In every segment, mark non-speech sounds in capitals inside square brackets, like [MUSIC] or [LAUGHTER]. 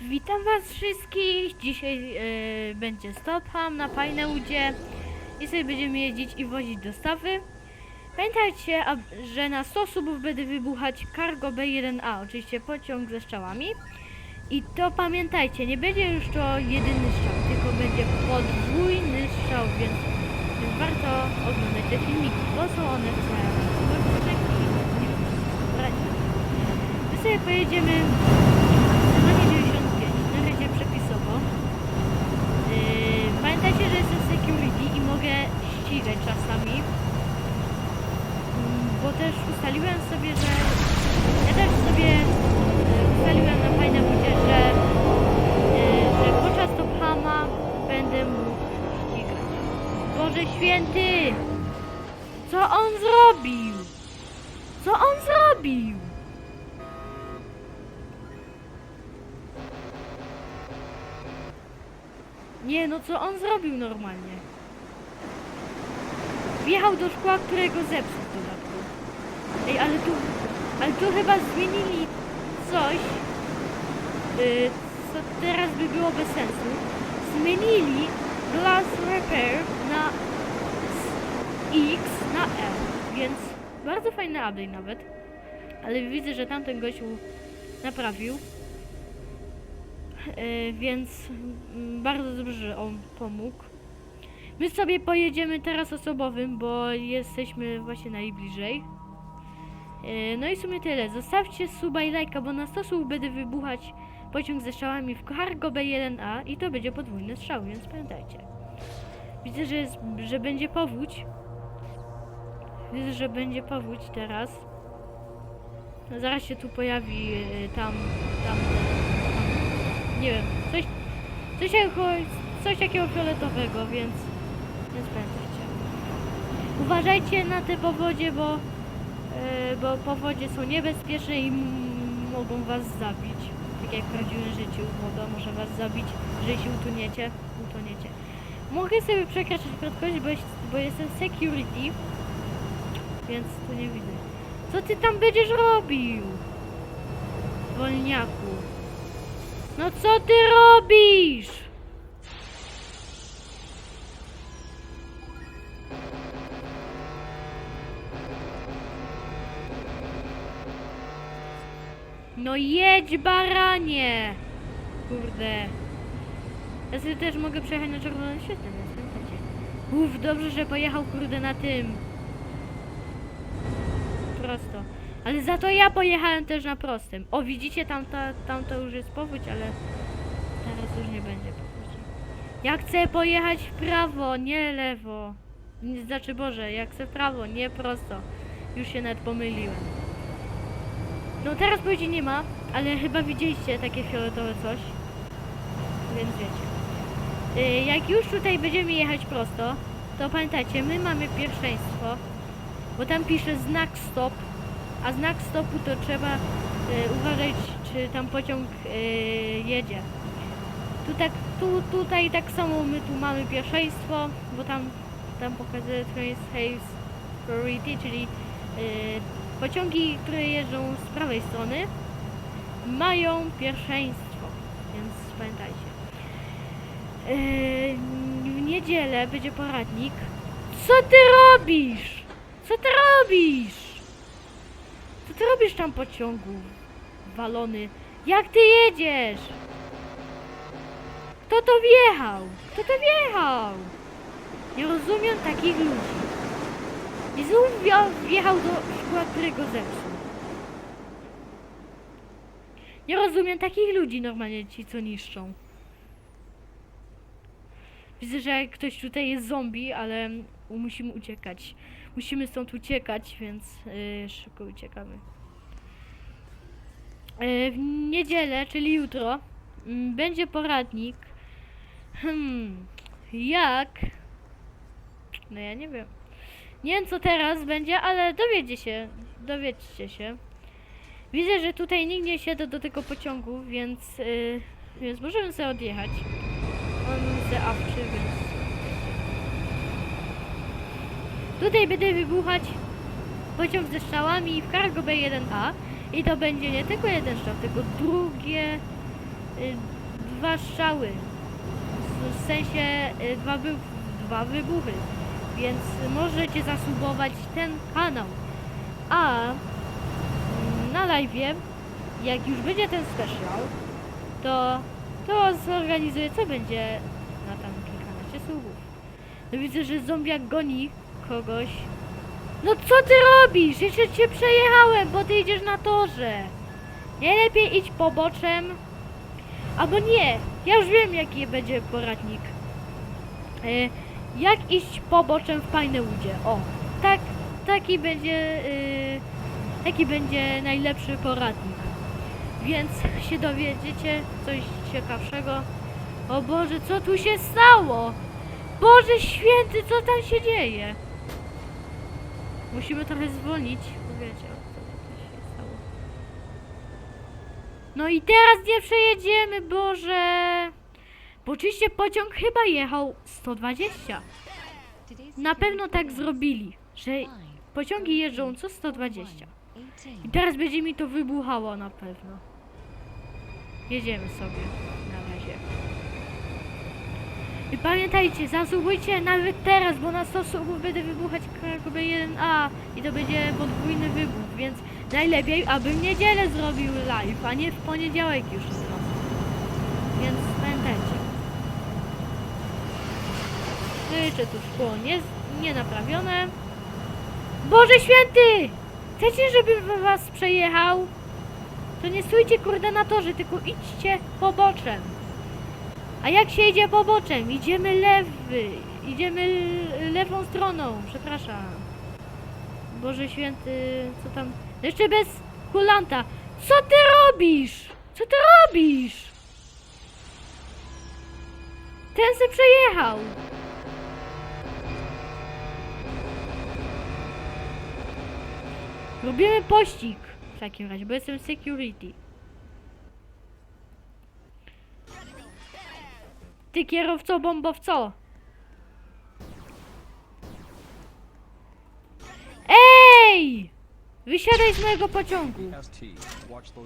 Witam was wszystkich. Dzisiaj e, będzie Stopham na Pinewoodzie i sobie będziemy jeździć i wozić dostawy. Pamiętajcie, że na 100 subów będę wybuchać Cargo B1A, oczywiście pociąg ze strzałami. I to pamiętajcie, nie będzie już to jedyny strzał, tylko będzie podwójny strzał, więc, więc warto oglądać te filmiki, bo są one w My sobie pojedziemy Boże święty! Co on zrobił? Co on zrobił? Nie, no co on zrobił normalnie? Wjechał do szkła, którego zepsuł w. Ej, ale tu, ale tu chyba zmienili coś, yy, co teraz by było bez sensu. Zmienili Glass Repair na X na L, więc bardzo fajny update nawet. Ale widzę, że tamten gościu naprawił. E, więc mm, bardzo dobrze, że on pomógł. My sobie pojedziemy teraz osobowym, bo jesteśmy właśnie najbliżej. E, No i w sumie tyle. Zostawcie suba i lajka, bo na 100 słów będę wybuchać pociąg ze strzałami w Cargo B1A i to będzie podwójny strzał, więc pamiętajcie. Widzę, że, jest, że będzie powódź. Widzę, że będzie powódź teraz. No, zaraz się tu pojawi e, tam, tam, tam nie wiem, coś, coś, jakiego, coś takiego fioletowego, więc, więc pamiętajcie. Uważajcie na te powodzie, bo, e, bo powodzie są niebezpieczne i mogą was zabić. Tak jak w prawdziwym życiu, woda może was zabić, jeżeli się utoniecie, utoniecie. Mogę sobie przekraczać prędkość, bo, jest, bo jestem security, więc tu nie widzę. Co ty tam będziesz robił? Wolniaku. No co ty robisz? No jedź baranie! Kurde. Ja sobie też mogę przejechać na czerwonym świetle, więc pamiętajcie. Uff, dobrze, że pojechał kurde na tym. Prosto. Ale za to ja pojechałem też na prostym. O, widzicie, tam, ta, tam to już jest powódź, ale teraz już nie będzie powódzi. Ja chcę pojechać w prawo, nie lewo. Znaczy, Boże, ja chcę w prawo, nie prosto. Już się nawet pomyliłem. No teraz powodzi nie ma, ale chyba widzieliście takie fioletowe coś. Więc wiecie. Y, Jak już tutaj będziemy jechać prosto, to pamiętajcie, my mamy pierwszeństwo, bo tam pisze znak stop, a znak stopu to trzeba y, uważać, czy tam pociąg y, jedzie. Tu tak, tu, tutaj tak samo my tu mamy pierwszeństwo, bo tam, tam pokazuje Trains Haves Priority, czyli pociągi, które jeżdżą z prawej strony mają pierwszeństwo, więc pamiętajcie. Yy, w niedzielę będzie poradnik. Co ty robisz? Co ty robisz? Co ty robisz tam pociągu? Walony. Jak ty jedziesz? Kto to wjechał? Kto to wjechał? Nie rozumiem takich ludzi. I znów wjechał do szkła, którego zepsuł. Nie rozumiem takich ludzi normalnie ci, co niszczą. Widzę, że ktoś tutaj jest zombie, ale musimy uciekać. Musimy stąd uciekać, więc yy, szybko uciekamy. Yy, w niedzielę, czyli jutro, mm, będzie poradnik. Hmm, jak? No ja nie wiem. Nie wiem co teraz będzie, ale dowiecie się. Dowiedzcie się. Widzę, że tutaj nikt nie siada do tego pociągu, więc, yy, więc możemy sobie odjechać. On se awczy, więc... Tutaj będę wybuchać pociąg ze strzałami w Cargo B1A i to będzie nie tylko jeden strzał, tylko drugie y, dwa strzały. W, sensie y, dwa, wy, dwa wybuchy. Więc możecie zasubować ten kanał. A mm, na live, jak już będzie ten special, to to zorganizuję, co będzie na tam kilkanaście subów. No widzę, że zombiak goni kogoś. No co ty robisz? Jeszcze cię przejechałem, bo ty idziesz na torze. Nie lepiej idź poboczem. Albo nie, ja już wiem jaki będzie poradnik. E, jak iść poboczem w Pinewoodie. O, tak, taki będzie, y, taki będzie najlepszy poradnik. Więc [LAUGHS] się dowiedziecie coś ciekawszego. O Boże, co tu się stało? Boże święty, co tam się dzieje? Musimy trochę zwolnić, bo wiecie, co tu się stało. No i teraz nie przejedziemy, Boże! Oczywiście pociąg chyba jechał 120. Na pewno tak zrobili, że pociągi jeżdżą co 120. I teraz będzie mi to wybuchało na pewno. Jedziemy sobie na razie. I pamiętajcie, zasubujcie nawet teraz, bo na 100 subów będę wybuchać Krakowie 1A i to będzie podwójny wybuch, więc najlepiej, abym w niedzielę zrobił live, a nie w poniedziałek już od razu. Więc pamiętajcie. No jeszcze tu szkło nie, nie naprawione. Boże święty! Chcecie, żebym was przejechał? To nie stójcie kurde na tylko idźcie poboczem. A jak się idzie poboczem? Idziemy lewy. Idziemy lewą stroną, przepraszam. Boże święty, co tam? Jeszcze bez kulanta. Co ty robisz? Co ty robisz? Ten se przejechał. Robimy pościg w takim razie, bo jestem security. Ty kierowco bombowco! Ej! Wysiadaj z mojego pociągu.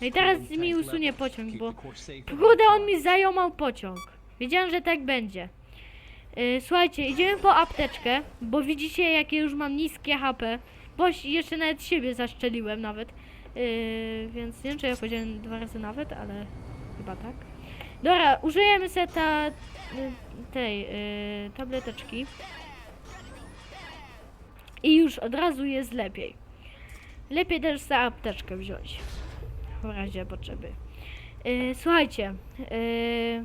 No i teraz mi usunie pociąg, bo Kurde, on mi zajomał pociąg. Wiedziałem, że tak będzie. Yy, słuchajcie, idziemy po apteczkę, bo widzicie, jakie już mam niskie HP. Bo jeszcze nawet siebie zaszczeliłem nawet. Yy, więc nie wiem, czy ja powiedziałem dwa razy nawet, ale chyba tak. Dobra, użyjemy se ta, y, tej yy, tableteczki. I już od razu jest lepiej. Lepiej też za apteczkę wziąć. W razie potrzeby. Yy, słuchajcie, yy,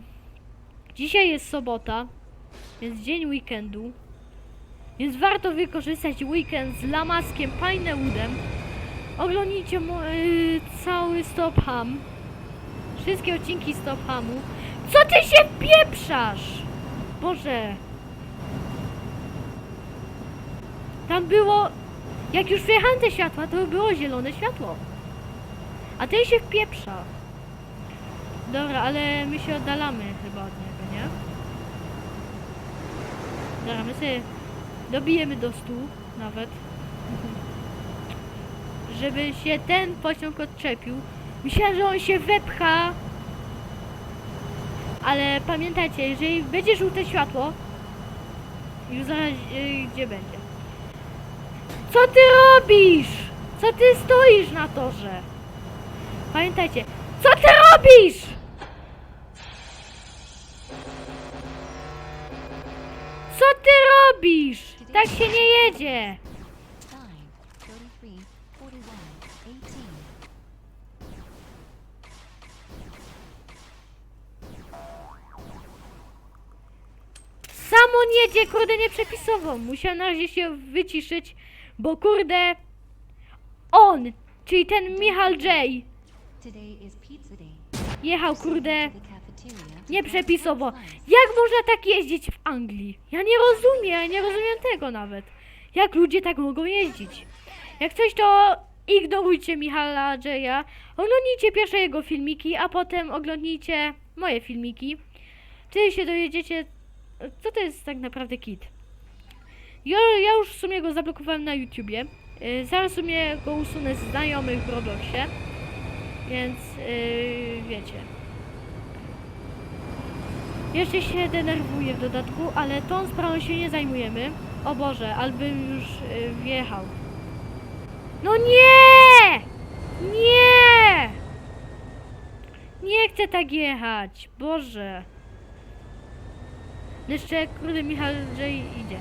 dzisiaj jest sobota, więc dzień weekendu, więc warto wykorzystać weekend z Lamaskiem Pinewoodem. Oglądnijcie yy, cały Stop Ham, wszystkie odcinki Stop Hamu. Co ty się pieprzasz? Boże. Tam było, jak już wjechałem te światła, to było zielone światło. A ten się wpieprza. Dobra, ale my się oddalamy chyba od niego, nie? Dobra, my sobie dobijemy do stu nawet. Żeby się ten pociąg odczepił. Myślałem, że on się wepcha. Ale pamiętajcie, jeżeli będzie żółte światło, już zaraz yy, gdzie będzie. Co ty robisz? Co ty stoisz na torze? Pamiętajcie, co ty robisz? Co ty robisz? Tak się nie jedzie. Five, thirty-three, forty-one, eighteen. Sam on jedzie, kurde, nieprzepisowo. Musiał na razie się wyciszyć, bo kurde, on, czyli ten Michal J, jechał, kurde. Nieprzepisowo. Jak można tak jeździć w Anglii? Ja nie rozumiem, ja nie rozumiem tego nawet. Jak ludzie tak mogą jeździć? Jak coś, to ignorujcie Michala J'a, oglądnijcie pierwsze jego filmiki, a potem oglądnijcie moje filmiki. Wtedy się dowiedziecie, co to jest tak naprawdę kit. Ja, ja już w sumie go zablokowałem na YouTubie. Yy, zaraz w sumie go usunę z znajomych w Robloxie. Więc yy, wiecie. Jeszcze się denerwuję w dodatku, ale tą sprawą się nie zajmujemy. O Boże, albym już y, wjechał. No nie! Nie! Nie chcę tak jechać. Boże. Jeszcze kurde Michał że idzie.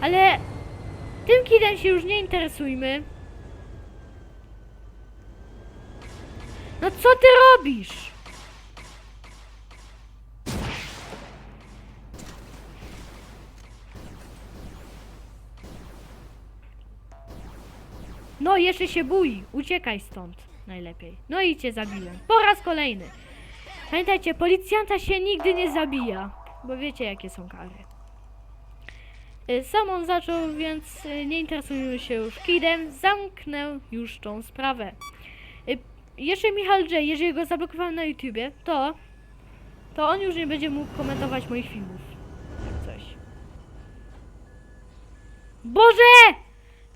Ale tym kidem się już nie interesujmy. No co ty robisz? No, jeszcze się bój. Uciekaj stąd. Najlepiej. No i cię zabiłem. Po raz kolejny. Pamiętajcie, policjanta się nigdy nie zabija. Bo wiecie, jakie są kary. Y, Sam on zaczął, więc y, nie interesujmy się już kidem. Zamknę już tą sprawę. Y, Jeszcze Michał J, jeżeli go zablokowałem na YouTubie, to to on już nie będzie mógł komentować moich filmów. Coś. Boże!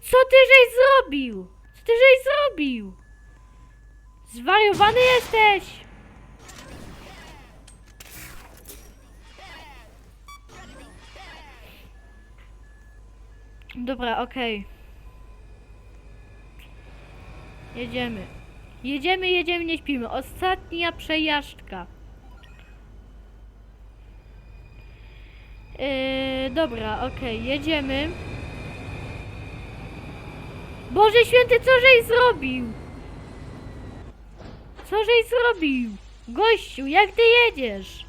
Co ty żeś zrobił? Co ty żeś zrobił? Zwariowany jesteś! Dobra, okej. Jedziemy. Jedziemy, jedziemy, nie śpimy. Ostatnia przejażdżka. Yy, dobra, okej, jedziemy. Boże święty, co żeś zrobił? Co żeś zrobił? Gościu, jak ty jedziesz?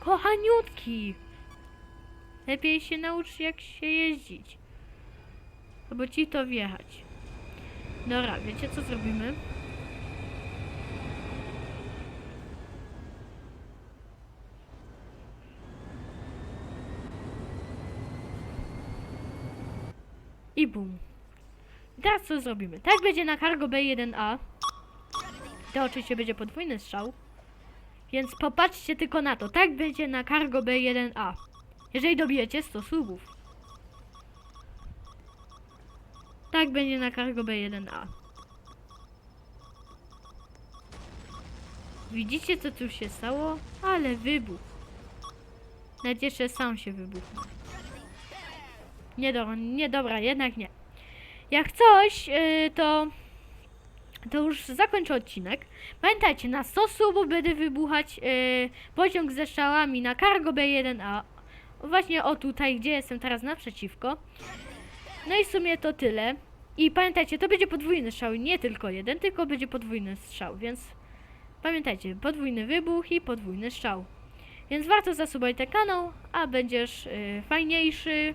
Kochaniutki. Lepiej się naucz jak się jeździć. Albo ci to wjechać. Dobra, wiecie co zrobimy? I bum. Teraz co zrobimy? Tak będzie na Cargo B1A. To oczywiście będzie podwójny strzał. Więc popatrzcie tylko na to. Tak będzie na Cargo B1A. Jeżeli dobijecie 100 subów. Tak będzie na Cargo B1A. Widzicie co tu się stało? Ale wybuch. Nawet jeszcze sam się wybuchnął. Nie, do, nie dobra, jednak nie. Jak coś, yy, to to już zakończę odcinek. Pamiętajcie, na 100 subów będę wybuchać yy, pociąg ze strzałami na Cargo B1A. Właśnie o tutaj, gdzie jestem teraz naprzeciwko. No i w sumie to tyle. I pamiętajcie, to będzie podwójny strzał, nie tylko jeden, tylko będzie podwójny strzał, więc pamiętajcie, podwójny wybuch i podwójny strzał. Więc warto zasubować ten kanał, a będziesz yy, fajniejszy.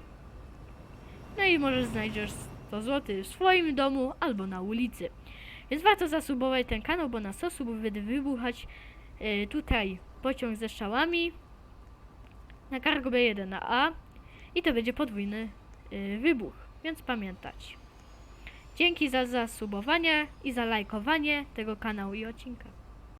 No i może znajdziesz 100 zł w swoim domu albo na ulicy. Więc warto zasubować ten kanał, bo na 100 subów będę wybuchać e, tutaj pociąg ze strzałami na Cargo B1 na A i to będzie podwójny e, wybuch, więc pamiętać. Dzięki za zasubowanie i za lajkowanie tego kanału i odcinka.